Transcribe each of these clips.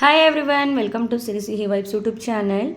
Hi everyone welcome to Siri Sihi vibes YouTube channel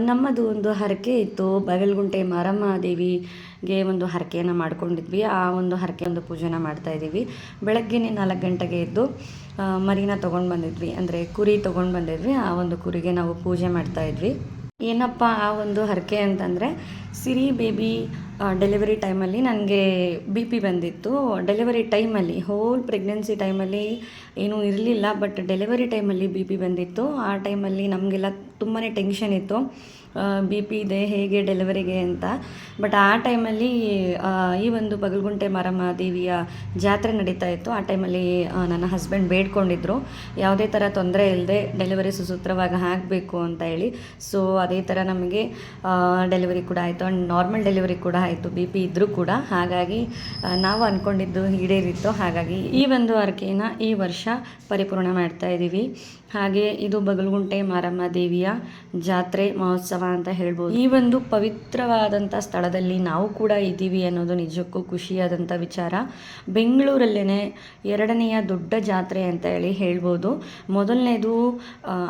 ನಮ್ಮದು ಒಂದು ಹರಕೆ ಇತ್ತು. ಬಗಲ್ಗುಂಟೆ ಮಾರಮ್ಮ ದೇವಿಗೆ ಒಂದು ಹರಕೆಯನ್ನು ಮಾಡ್ಕೊಂಡಿದ್ವಿ. ಆ ಒಂದು ಹರಕೆ ಒಂದು ಪೂಜೆನ ಮಾಡ್ತಾ ಇದ್ದೀವಿ. ಬೆಳಗ್ಗೆನೇ ನಾಲ್ಕು ಗಂಟೆಗೆ ಎದ್ದು ಆ, ಮರಿನ ತೊಗೊಂಡು ಬಂದಿದ್ವಿ. ಅಂದರೆ ಕುರಿ ತೊಗೊಂಡು ಬಂದಿದ್ವಿ. ಆ ಒಂದು ಕುರಿಗೆ ನಾವು ಪೂಜೆ ಮಾಡ್ತಾ ಇದ್ವಿ. ಏನಪ್ಪ ಆ ಒಂದು ಹರಕೆ ಅಂತಂದರೆ, ಸಿರಿ ಬೇಬಿ ಡೆಲಿವರಿ ಟೈಮಲ್ಲಿ ನನಗೆ ಬಿ ಪಿ ಬಂದಿತ್ತು. ಡೆಲಿವರಿ ಟೈಮಲ್ಲಿ ಹೋಲ್ ಪ್ರೆಗ್ನೆನ್ಸಿ ಟೈಮಲ್ಲಿ ಏನೂ ಇರಲಿಲ್ಲ ಬಟ್ ಡೆಲಿವರಿ ಟೈಮಲ್ಲಿ ಬಿ ಪಿ ಬಂದಿತ್ತು. ಆ ಟೈಮಲ್ಲಿ ನಮಗೆಲ್ಲ ತುಂಬಾ ಟೆನ್ಷನ್ ಇತ್ತು. ಬಿ ಪಿ ಇದೆ, ಹೇಗೆ ಡೆಲಿವರಿಗೆ ಅಂತ. ಬಟ್ ಆ ಟೈಮಲ್ಲಿ ಈ ಒಂದು ಬಗಲ್ಗುಂಟೆ ಮಾರಮ್ಮ ದೇವಿಯ ಜಾತ್ರೆ ನಡೀತಾ ಇತ್ತು. ಆ ಟೈಮಲ್ಲಿ ನನ್ನ ಹಸ್ಬೆಂಡ್ ಬೇಡ್ಕೊಂಡಿದ್ರು. ಯಾವುದೇ ಥರ ತೊಂದರೆ ಇಲ್ಲದೆ ಡೆಲಿವರಿ ಸುಸೂತ್ರವಾಗಿ ಆಗಬೇಕು ಅಂತ ಹೇಳಿ. ಸೊ ಅದೇ ಥರ ನಮಗೆ ಡೆಲಿವರಿ ಕೂಡ ಆಯಿತು. ಆ್ಯಂಡ್ ನಾರ್ಮಲ್ ಡೆಲಿವರಿ ಕೂಡ ಆಯಿತು. ಬಿ ಪಿ ಇದ್ದರೂ ಕೂಡ. ಹಾಗಾಗಿ ನಾವು ಅಂದ್ಕೊಂಡಿದ್ದು ಈಡೇರಿತ್ತು. ಹಾಗಾಗಿ, ಈ ಒಂದು ಅರ್ಕೆನ ಈ ವರ್ಷ ಪರಿಪೂರ್ಣ ಮಾಡ್ತಾ ಇದ್ದೀವಿ ಹಾಗೆ, ಇದು ಬಗಲ್ಗುಂಟೆ ಮಾರಮ್ಮ ದೇವಿಯ ಜಾತ್ರೆ ಮಹೋತ್ಸವ. ಅಂತ ಹೇಳ್ಬೋದು. ಈ ಒಂದು ಪವಿತ್ರವಾದಂಥ ಸ್ಥಳದಲ್ಲಿ ನಾವು ಕೂಡ ಇದ್ದೀವಿ ಅನ್ನೋದು ನಿಜಕ್ಕೂ ಖುಷಿಯಾದಂಥ ವಿಚಾರ. ಬೆಂಗಳೂರಲ್ಲೇ ಎರಡನೆಯ ದೊಡ್ಡ ಜಾತ್ರೆ ಅಂತ ಹೇಳಿ ಹೇಳ್ಬೋದು. ಮೊದಲನೇದು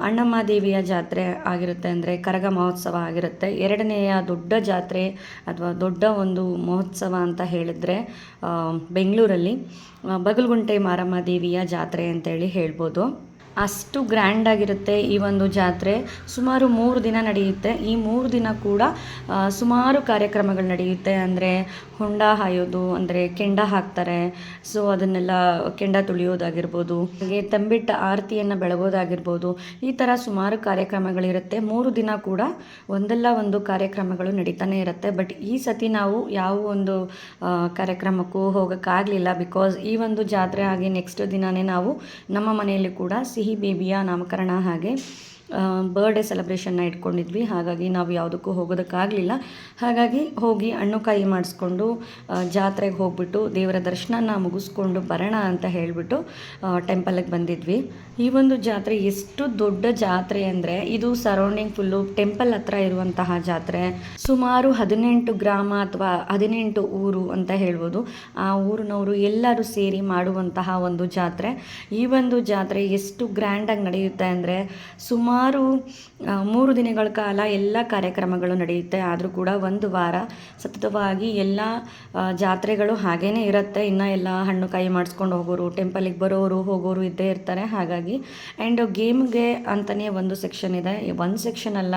ಅಣ್ಣಮ್ಮ ದೇವಿಯ ಜಾತ್ರೆ ಆಗಿರುತ್ತೆ ಅಂದರೆ ಕರಗ ಮಹೋತ್ಸವ ಆಗಿರುತ್ತೆ. ಎರಡನೆಯ ದೊಡ್ಡ ಜಾತ್ರೆ ಅಥವಾ ದೊಡ್ಡ ಒಂದು ಮಹೋತ್ಸವ ಅಂತ ಹೇಳಿದ್ರೆ ಬೆಂಗಳೂರಲ್ಲಿ ಬಗಲ್ಗುಂಟೆ ಮಾರಮ್ಮ ದೇವಿಯ ಜಾತ್ರೆ ಅಂತೇಳಿ ಹೇಳ್ಬೋದು. ಅಷ್ಟು ಗ್ರ್ಯಾಂಡ್ ಆಗಿರುತ್ತೆ ಈ ಒಂದು ಜಾತ್ರೆ. ಸುಮಾರು ಮೂರು ದಿನ ನಡೆಯುತ್ತೆ. ಈ ಮೂರು ದಿನ ಕೂಡ ಸುಮಾರು ಕಾರ್ಯಕ್ರಮಗಳು ನಡೆಯುತ್ತೆ. ಅಂದರೆ ಹೊಂಡ ಹಾಯೋದು ಅಂದರೆ ಕೆಂಡ ಹಾಕ್ತಾರೆ. ಸೊ ಅದನ್ನೆಲ್ಲ ಕೆಂಡ ತುಳಿಯೋದಾಗಿರ್ಬೋದು, ಹಾಗೆ ತಂಬಿಟ್ಟ ಆರತಿಯನ್ನು ಬೆಳಗೋದಾಗಿರ್ಬೋದು, ಈ ಥರ ಸುಮಾರು ಕಾರ್ಯಕ್ರಮಗಳಿರುತ್ತೆ. ಮೂರು ದಿನ ಕೂಡ ಒಂದಲ್ಲ ಒಂದು ಕಾರ್ಯಕ್ರಮಗಳು ನಡೀತಾನೆ ಇರುತ್ತೆ. ಬಟ್ ಈ ಸತಿ ನಾವು ಯಾವ ಒಂದು ಕಾರ್ಯಕ್ರಮಕ್ಕೂ ಹೋಗೋಕ್ಕಾಗಲಿಲ್ಲ ಬಿಕಾಸ್ ಈ ಒಂದು ಜಾತ್ರೆ ಹಾಗೆ ನೆಕ್ಸ್ಟ್ ದಿನವೇ ನಾವು ನಮ್ಮ ಮನೆಯಲ್ಲಿ ಕೂಡ ಸಿಹಿ ಬೇಬಿಯ ನಾಮಕರಣ ಹಾಗೆ ಬರ್ಡೇ ಸೆಲೆಬ್ರೇಷನ್ನ ಇಟ್ಕೊಂಡಿದ್ವಿ. ಹಾಗಾಗಿ ನಾವು ಯಾವುದಕ್ಕೂ ಹೋಗೋದಕ್ಕಾಗಲಿಲ್ಲ. ಹಾಗಾಗಿ ಹೋಗಿ ಹಣ್ಣು ಕಾಯಿ ಮಾಡಿಸ್ಕೊಂಡು ಜಾತ್ರೆಗೆ ಹೋಗ್ಬಿಟ್ಟು ದೇವರ ದರ್ಶನನ ಮುಗಿಸ್ಕೊಂಡು ಬರೋಣ ಅಂತ ಹೇಳಿಬಿಟ್ಟು ಟೆಂಪಲ್ಗೆ ಬಂದಿದ್ವಿ. ಈ ಒಂದು ಜಾತ್ರೆ ಎಷ್ಟು ದೊಡ್ಡ ಜಾತ್ರೆ ಅಂದರೆ, ಇದು ಸರೌಂಡಿಂಗ್ ಫುಲ್ಲು ಟೆಂಪಲ್ ಹತ್ರ ಇರುವಂತಹ ಜಾತ್ರೆ. ಸುಮಾರು ಹದಿನೆಂಟು ಗ್ರಾಮ ಅಥವಾ ಹದಿನೆಂಟು ಊರು ಅಂತ ಹೇಳ್ಬೋದು. ಆ ಊರಿನವರು ಎಲ್ಲರೂ ಸೇರಿ ಮಾಡುವಂತಹ ಒಂದು ಜಾತ್ರೆ. ಈ ಒಂದು ಜಾತ್ರೆ ಎಷ್ಟು ಗ್ರ್ಯಾಂಡಾಗಿ ನಡೆಯುತ್ತೆ ಅಂದರೆ, ಸುಮಾರು ಆ, ಮೂರು ದಿನಗಳ ಕಾಲ ಎಲ್ಲ ಕಾರ್ಯಕ್ರಮಗಳು ನಡೆಯುತ್ತೆ. ಆದರೂ ಕೂಡ ಒಂದು ವಾರ ಸತತವಾಗಿ ಎಲ್ಲ ಜಾತ್ರೆಗಳು ಹಾಗೇ ಇರುತ್ತೆ. ಇನ್ನು ಎಲ್ಲ ಹಣ್ಣು ಕಾಯಿ ಮಾಡಿಸ್ಕೊಂಡು ಹೋಗೋರು ಟೆಂಪಲಿಗೆ ಬರೋರು ಹೋಗೋರು ಇದ್ದೇ ಇರ್ತಾರೆ. ಹಾಗಾಗಿ ಆ್ಯಂಡ್ ಗೇಮ್ಗೆ ಅಂತಲೇ ಒಂದು ಸೆಕ್ಷನ್ ಇದೆ. ಒಂದು ಸೆಕ್ಷನ್ ಅಲ್ಲ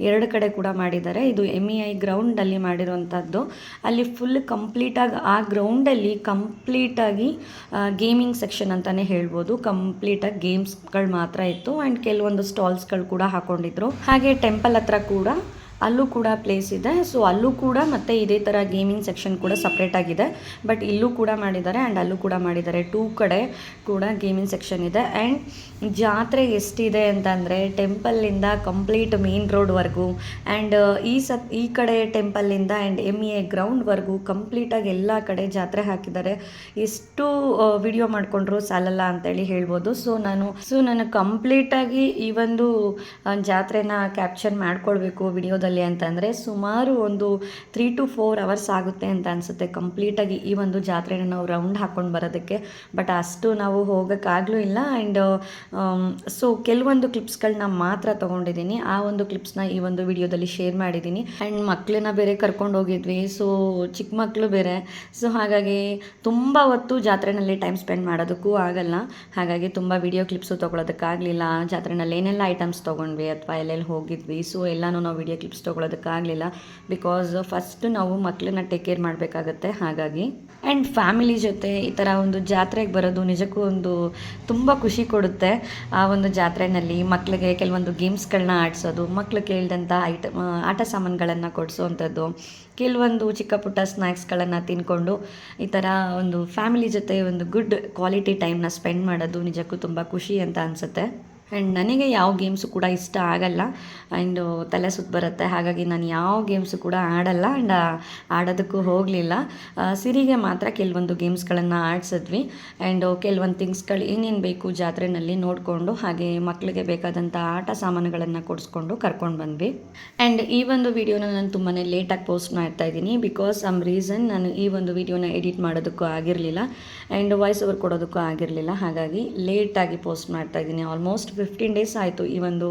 ಎರಡು ಕಡೆ ಕೂಡ ಮಾಡಿದ್ದಾರೆ. ಇದು ಎಂ ಇ ಐ ಗ್ರೌಂಡಲ್ಲಿ ಮಾಡಿರುವಂಥದ್ದು. ಅಲ್ಲಿ ಫುಲ್ ಕಂಪ್ಲೀಟಾಗಿ ಆ ಗ್ರೌಂಡಲ್ಲಿ ಕಂಪ್ಲೀಟಾಗಿ ಗೇಮಿಂಗ್ ಸೆಕ್ಷನ್ ಅಂತಲೇ ಹೇಳ್ಬೋದು. ಕಂಪ್ಲೀಟಾಗಿ ಗೇಮ್ಸ್ಗಳು ಮಾತ್ರ ಇತ್ತು. ಆ್ಯಂಡ್ ಕೆಲವೊಂದು ಸ್ಟಾಲ್ಸ್ಗಳು ಕೂಡ ಹಾಕೊಂಡಿದ್ರು. ಹಾಗೆ ಟೆಂಪಲ್ ಹತ್ರ ಕೂಡ ಅಲ್ಲೂ ಕೂಡ ಪ್ಲೇಸ್ ಇದೆ. ಸೊ ಅಲ್ಲೂ ಕೂಡ ಮತ್ತೆ ಇದೇ ಥರ ಗೇಮಿಂಗ್ ಸೆಕ್ಷನ್ ಕೂಡ ಸಪ್ರೇಟ್ ಆಗಿದೆ. ಬಟ್ ಇಲ್ಲೂ ಕೂಡ ಮಾಡಿದ್ದಾರೆ ಆ್ಯಂಡ್ ಅಲ್ಲೂ ಕೂಡ ಮಾಡಿದ್ದಾರೆ. ಟೂ ಕಡೆ ಕೂಡ ಗೇಮಿಂಗ್ ಸೆಕ್ಷನ್ ಇದೆ. ಆ್ಯಂಡ್ ಜಾತ್ರೆ ಎಷ್ಟಿದೆ ಅಂತಂದರೆ ಟೆಂಪಲ್ಲಿಂದ ಕಂಪ್ಲೀಟ್ ಮೇನ್ ರೋಡ್ವರೆಗೂ ಆ್ಯಂಡ್ ಈ ಸತ್, ಈ ಕಡೆ ಟೆಂಪಲ್ಲಿಂದ ಆ್ಯಂಡ್ ಎಂ ಎ ಗ್ರೌಂಡ್ವರೆಗೂ ಕಂಪ್ಲೀಟಾಗಿ ಎಲ್ಲ ಕಡೆ ಜಾತ್ರೆ ಹಾಕಿದ್ದಾರೆ. ಎಷ್ಟು ವಿಡಿಯೋ ಮಾಡಿಕೊಂಡ್ರು ಸಾಲಲ್ಲ ಅಂತೇಳಿ ಹೇಳ್ಬೋದು. ಸೊ ನಾನು ಸೊ ನಾನು ಕಂಪ್ಲೀಟಾಗಿ ಈ ಒಂದು ಜಾತ್ರೆನ ಕ್ಯಾಪ್ಚರ್ ಮಾಡ್ಕೊಳ್ಬೇಕು ವಿಡಿಯೋದಲ್ಲಿ ಅಂತಂದರೆ ಸುಮಾರು ಒಂದು ತ್ರೀ ಟು ಫೋರ್ ಅವರ್ಸ್ ಆಗುತ್ತೆ ಅಂತ ಅನಿಸುತ್ತೆ. ಕಂಪ್ಲೀಟಾಗಿ ಈ ಒಂದು ಜಾತ್ರೆನ ನಾವು ರೌಂಡ್ ಹಾಕ್ಕೊಂಡು ಬರೋದಕ್ಕೆ. ಬಟ್ ಅಷ್ಟು ನಾವು ಹೋಗೋಕ್ಕಾಗಲೂ ಇಲ್ಲ. ಆ್ಯಂಡ್ ಸೊ ಕೆಲವೊಂದು ಕ್ಲಿಪ್ಸ್ಗಳನ್ನ ಮಾತ್ರ ತೊಗೊಂಡಿದ್ದೀನಿ. ಆ ಒಂದು ಕ್ಲಿಪ್ಸ್ನ ಈ ಒಂದು ವಿಡಿಯೋದಲ್ಲಿ ಶೇರ್ ಮಾಡಿದ್ದೀನಿ. ಆ್ಯಂಡ್ ಮಕ್ಕಳನ್ನ ಬೇರೆ ಕರ್ಕೊಂಡು ಹೋಗಿದ್ವಿ. ಸೊ ಚಿಕ್ಕ ಮಕ್ಕಳು ಬೇರೆ. ಸೊ ಹಾಗಾಗಿ ತುಂಬ ಹೊತ್ತು ಜಾತ್ರೆನಲ್ಲಿ ಟೈಮ್ ಸ್ಪೆಂಡ್ ಮಾಡೋದಕ್ಕೂ ಆಗಲ್ಲ. ಹಾಗಾಗಿ ತುಂಬ ವಿಡಿಯೋ ಕ್ಲಿಪ್ಸು ತೊಗೊಳೋದಕ್ಕಾಗಲಿಲ್ಲ. ಜಾತ್ರೆನಲ್ಲಿ ಏನೆಲ್ಲ ಐಟಮ್ಸ್ ತೊಗೊಂಡ್ವಿ ಅಥವಾ ಎಲ್ಲೆಲ್ಲಿ ಹೋಗಿದ್ವಿ. ಸೊ ಎಲ್ಲನೂ ನಾವು ವಿಡಿಯೋ ಕ್ಲಿಪ್ಸ್ ತೊಗೊಳೋದಕ್ಕಾಗಲಿಲ್ಲ. ಬಿಕಾಸ್ ಫಸ್ಟ್ ನಾವು ಮಕ್ಕಳನ್ನ ಟೇಕ್ ಕೇರ್ ಮಾಡಬೇಕಾಗತ್ತೆ, ಹಾಗಾಗಿ. ಆ್ಯಂಡ್ ಫ್ಯಾಮಿಲಿ ಜೊತೆ ಈ ಥರ ಒಂದು ಜಾತ್ರೆಗೆ ಬರೋದು ನಿಜಕ್ಕೂ ಒಂದು ತುಂಬ ಖುಷಿ ಕೊಡುತ್ತೆ. ಆ ಒಂದು ಜಾತ್ರೆನಲ್ಲಿ ಮಕ್ಕಳಿಗೆ ಕೆಲವೊಂದು ಗೇಮ್ಸ್ಗಳನ್ನ ಆಡಿಸೋದು ಮಕ್ಕಳು ಕೇಳಿದಂಥ ಐಟಮ್ ಆಟ ಸಾಮಾನುಗಳನ್ನು ಕೊಡಿಸೋವಂಥದ್ದು ಕೆಲವೊಂದು ಚಿಕ್ಕ ಪುಟ್ಟ ಸ್ನ್ಯಾಕ್ಸ್ಗಳನ್ನು ತಿನ್ಕೊಂಡು ಈ ಥರ ಒಂದು ಫ್ಯಾಮಿಲಿ ಜೊತೆ ಒಂದು ಗುಡ್ ಕ್ವಾಲಿಟಿ ಟೈಮ್ನ ಸ್ಪೆಂಡ್ ಮಾಡೋದು ನಿಜಕ್ಕೂ ತುಂಬ ಖುಷಿ ಅಂತ ಅನಿಸುತ್ತೆ. ಆ್ಯಂಡ್ ನನಗೆ ಯಾವ ಗೇಮ್ಸು ಕೂಡ ಇಷ್ಟ ಆಗಲ್ಲ. ಆ್ಯಂಡ್ ತಲೆ ಸುತ್ತು ಬರುತ್ತೆ. ಹಾಗಾಗಿ ನಾನು ಯಾವ ಗೇಮ್ಸು ಕೂಡ ಆಡಲ್ಲ. ಆ್ಯಂಡ್ ಆಡೋದಕ್ಕೂ ಹೋಗಲಿಲ್ಲ. ಸಿರಿಗೆ ಮಾತ್ರ ಕೆಲವೊಂದು ಗೇಮ್ಸ್ಗಳನ್ನು ಆಡಿಸಿದ್ವಿ. ಆ್ಯಂಡ್ ಕೆಲವೊಂದು ಥಿಂಗ್ಸ್ಗಳು ಏನೇನು ಬೇಕು ಜಾತ್ರೆನಲ್ಲಿ ನೋಡಿಕೊಂಡು, ಹಾಗೆ ಮಕ್ಕಳಿಗೆ ಬೇಕಾದಂಥ ಆಟ ಸಾಮಾನುಗಳನ್ನು ಕೊಡಿಸ್ಕೊಂಡು ಕರ್ಕೊಂಡು ಬಂದ್ವಿ. ಆ್ಯಂಡ್ ಈ ಒಂದು ವಿಡಿಯೋನ ನಾನು ತುಂಬಾ ಲೇಟಾಗಿ ಪೋಸ್ಟ್ ಮಾಡ್ತಾ ಇದ್ದೀನಿ. ಬಿಕಾಸ್ ಸಮ್ ರೀಸನ್ ನಾನು ಈ ಒಂದು ವಿಡಿಯೋನ ಎಡಿಟ್ ಮಾಡೋದಕ್ಕೂ ಆಗಿರಲಿಲ್ಲ. ಆ್ಯಂಡ್ ವಾಯ್ಸ್ ಓವರ್ ಕೊಡೋದಕ್ಕೂ ಆಗಿರಲಿಲ್ಲ. ಹಾಗಾಗಿ ಲೇಟಾಗಿ ಪೋಸ್ಟ್ ಮಾಡ್ತಾ ಇದ್ದೀನಿ. ಆಲ್ಮೋಸ್ಟ್ ಫಿಫ್ಟೀನ್ ಡೇಸ್ ಆಯಿತು ಈ ಒಂದು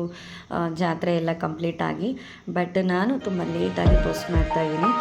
ಜಾತ್ರೆ ಎಲ್ಲ ಕಂಪ್ಲೀಟ್ ಆಗಿ. ಬಟ್ ನಾನು ತುಂಬ ಲೇಟಾಗಿ ಪೋಸ್ಟ್ ಮಾಡ್ತಾ ಇದ್ದೀನಿ.